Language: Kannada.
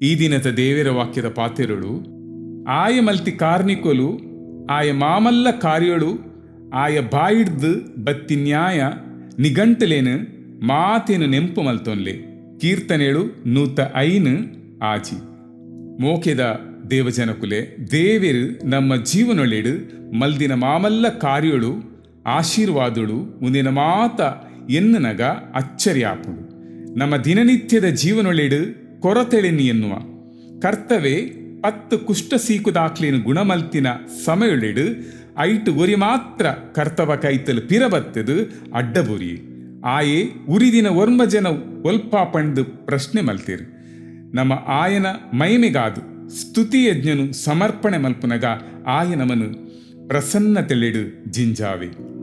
ಈ ದಿನದ ದೇವರ ವಾಕ್ಯದ ಪಾತಿರುಳು ಆಯ ಮಲ್ತಿ ಕಾರ್ನಿಕೊಲು, ಆಯ ಮಾಮಲ್ಲ ಕಾರ್ಯಳು, ಆಯ ಬಾಯಿಡ್ದು ಬತ್ತಿ ನ್ಯಾಯ, ನಿಘಂಟಲೇನು, ಮಾತೇನು ನೆಂಪು ಮಲ್ತೊನ್ಲೆ, ಕೀರ್ತನೆಳು ನೂತ ಐನು ಆಜಿ ಮೋಕೆದ ದೇವಜನಕುಲೆ ದೇವೆರು ನಮ್ಮ ಜೀವನೊಳೆಡು ಮಲ್ದಿನ ಮಾಮಲ್ಲ ಕಾರ್ಯಳು, ಆಶೀರ್ವಾದಳು, ಮುಂದಿನ ಮಾತ ಎನ್ನನಗ ಅಚ್ಚರಿಯಾಪುಡು ನಮ್ಮ ದಿನನಿತ್ಯದ ಜೀವನೊಳೆಡು ಕೊರತೆಳೆನಿ ಎನ್ನುವ. ಕರ್ತವೇ ಪತ್ತು ಕುಷ್ಟ ಸೀಕು ಸೀಕುದಾಕ್ಲೇನು ಗುಣಮಲ್ತಿನ ಸಮಯೊಳೆಡು, ಐಟು ಒರಿ ಮಾತ್ರ ಕರ್ತವ ಕೈತಲು ಪಿರಬತ್ತದು ಅಡ್ಡಬುರಿ. ಆಯೆ, ಉರಿದಿನ ಒರ್ಮ ಜನ ಒಲ್ಪ ಪ್ರಶ್ನೆ ಮಲ್ತಿರು. ನಮ್ಮ ಆಯನ ಮೈಮೆಗಾದು ಸ್ತುತಿ ಯಜ್ಞನು ಸಮರ್ಪಣೆ ಮಲ್ಪುನಗ ಆಯ ನಮನು ಪ್ರಸನ್ನತೆಳೆಡು ಜಿಂಜಾವೆ.